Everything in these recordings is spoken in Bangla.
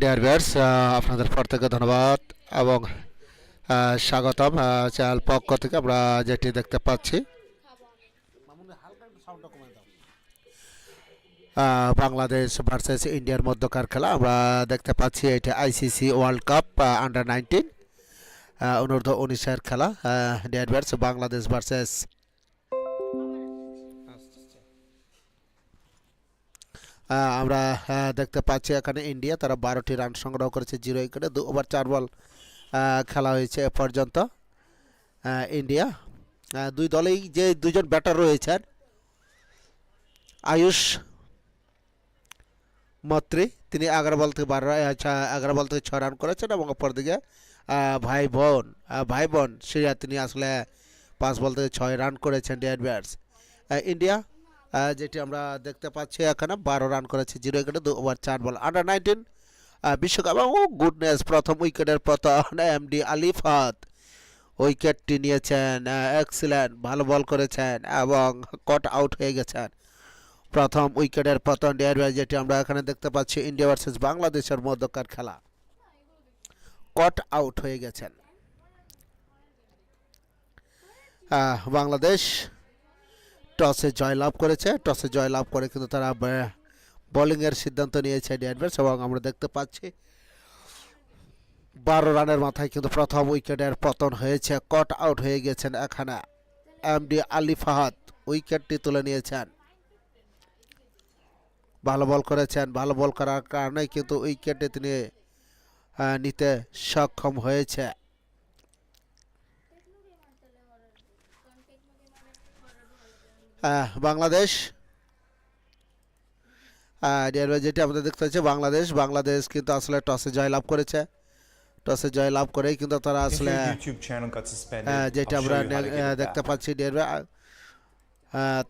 ডিয়ার ভিউয়ার্স আপনাদের প্রত্যেকে ধন্যবাদ এবং স্বাগতম। চ্যানেল পক্ষ থেকে আমরা যেটি দেখতে পাচ্ছি বাংলাদেশ ভার্সেস ইন্ডিয়ার মধ্যকার খেলা আমরা দেখতে পাচ্ছি। এটা ICC world cup under nineteen অনূর্ধ্ব উনিশের খেলা। ডিয়ার ভিউয়ার্স বাংলাদেশ ভার্সেস আমরা দেখতে পাচ্ছি এখানে ইন্ডিয়া, তারা বারোটি রান সংগ্রহ করেছে, জিরো উইকেটে, দু ওভার চার বল খেলা হয়েছে এ পর্যন্ত ইন্ডিয়া। দুই দলেই যে দুজন ব্যাটার রয়েছেন, আয়ুষ মত্রী, তিনি এগারো বল থেকে বারো এগারো বল থেকে ছয় রান করেছেন এবং অপরদিকে ভাই বোন ভাই বোন সিরিয়া তিনি আসলে পাঁচ বল থেকে ছয় রান করেছেন ডিয়ার ব্যাটস। ইন্ডিয়া যেটি আমরা দেখতে পাচ্ছি এখানে, বারো রান করেছে, জিরো উইকেটে দু ওভার, চার বল আন্ডার নাইনটিন বিশ্বকাপ। ও গুডনেস প্রথম উইকেটের প্রথম এম ডি আলিফাত উইকেটটি নিয়েছেন এক্সিলেন্ট ভালো বল করেছেন এবং কট আউট হয়ে গেছেন। প্রথম উইকেটের পতন ডিয়ার যেটি আমরা এখানে দেখতে পাচ্ছি ইন্ডিয়া ভার্সেস বাংলাদেশের মধ্যকার খেলা। কট আউট হয়ে গেছেন। বাংলাদেশ টসে জয়লাভ করেছে। টসে জয়লাভ করে কিন্তু তারা বোলিংয়ের সিদ্ধান্ত নিয়েছে ডিয়ারবেস এবং আমরা দেখতে পাচ্ছি বারো রানের মাথায় কিন্তু প্রথম উইকেটের পতন হয়েছে কট আউট হয়ে গেছেন এখানে এম ডি আলী ফাহাদ, উইকেটটি তুলে নিয়েছেন। ভালো বল করেছেন, ভালো বল করার কারণে কিন্তু উইকেটে তিনি নিতে সক্ষম হয়েছে। বাংলাদেশ। ভাই, যেটি আমাদের দেখতে হচ্ছে বাংলাদেশ। বাংলাদেশ কিন্তু আসলে টসে জয়লাভ করেছে। টসে জয়লাভ করেই কিন্তু তারা আসলে যেটা আমরা দেখতে পাচ্ছি ডিয়ার ভাই,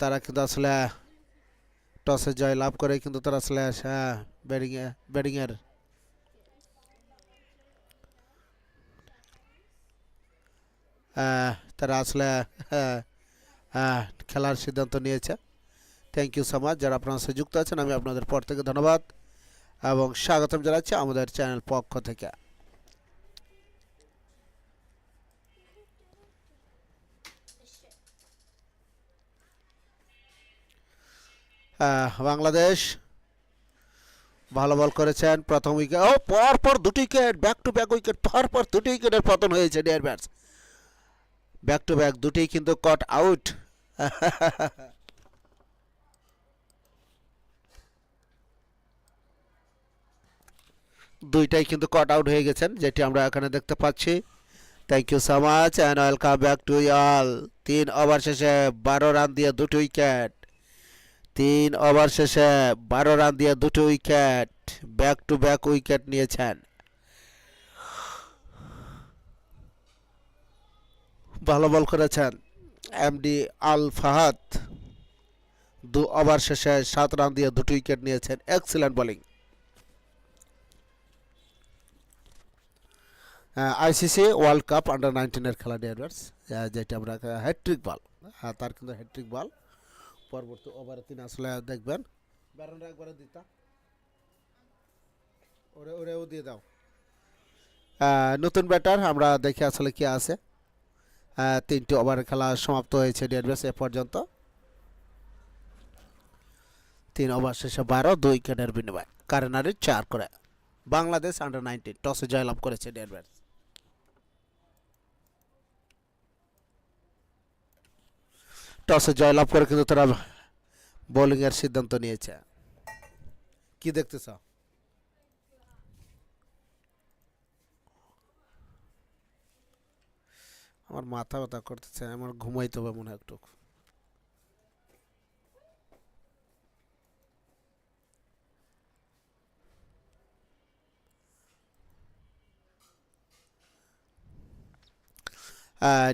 তারা কিন্তু আসলে টসে জয় লাভ করে কিন্তু তারা আসলে ব্যাটিং ব্যাটিং এর। আহ, তারা আসলে খেলার সিদ্ধান্ত নিয়েছে। থ্যাংক ইউ সো মাচ যারা আপনার সাথে যুক্ত আছেন, আমি আপনাদের পর থেকে ধন্যবাদ এবং স্বাগতম জানাচ্ছি আমাদের চ্যানেল পক্ষ থেকে। বাংলাদেশ ভালো বল করেছেন প্রথম উইকেট ও পর পর দুটি wicket back to back wicket পর পর দুটি উইকেটের পতন হয়েছে dear bats back to back দুটি কিন্তু কট আউট দুইটাই কিন্তু কট আউট হয়ে গেছেন, যেটি আমরা এখানে দেখতে পাচ্ছি। Thank you so much and welcome back to all তিন ওভার শেষে বারো রান দিয়ে দুটো উইকেট তিন ওভার শেষে বারো রান দিয়ে দুটো wicket back to back wicket নিয়েছেন। ভালো বল করেছেন। এমডি আল ফাহাদ দু ওভার শেষে সাত রান দিয়ে দুটো উইকেট নিয়েছেন। Excellent bowling ICC world cup under নাইনটিনের খেলা ডিয়ার্স যেটা আমরা হ্যাট্রিক বল হ্যাঁ তার কিন্তু হ্যাট্রিক বল পরবর্তী ওভারে তিনি আসলে দেখবেন। ব্যারনরা একবারে দিতা ওরে, ওরেও দিয়ে দাও। নতুন ব্যাটার আমরা দেখি আসলে কি আছে। তিনটি ওভারের খেলা সমাপ্ত হয়েছে ডিয়ারবেস এ পর্যন্ত। তিন ওভার শেষে বারো, দুই উইকেটের বিনিময়। কারেনারি চার করে। বাংলাদেশ আন্ডার নাইনটিন টসে জয়লাভ করেছে ডিয়ারবেস টসে জয়লাভ করে কিন্তু তারা বোলিংয়ের সিদ্ধান্ত নিয়েছে। কি দেখতেছ? আমার মাথা ব্যথা করতেছে, আমার ঘুমাইতে হবে মনে হয় একটু।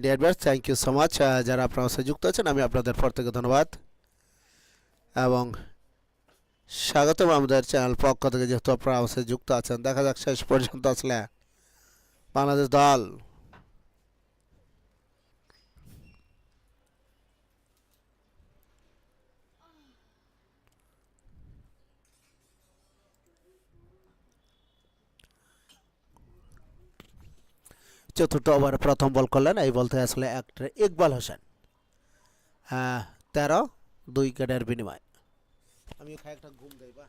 ডিয়ার ব্যাস থ্যাংক ইউ সো মাচ যারা আপনার সাথে যুক্ত আছেন, আমি আপনাদের পর থেকে ধন্যবাদ। এবং স্বাগতম আমাদের চ্যানেল পক্ষ থেকে, যেহেতু আপনারা আমার সাথে যুক্ত আছেন, দেখা যাক শেষ পর্যন্ত আসলে বাংলাদেশ দল চতুর্থ ওভারে প্রথম বল করলেন। এই বলতে আসলে একটা ইকবাল হোসেন। তেরো, দুই উইকেটের বিনিময়। আমি একটা ঘুম দেই বা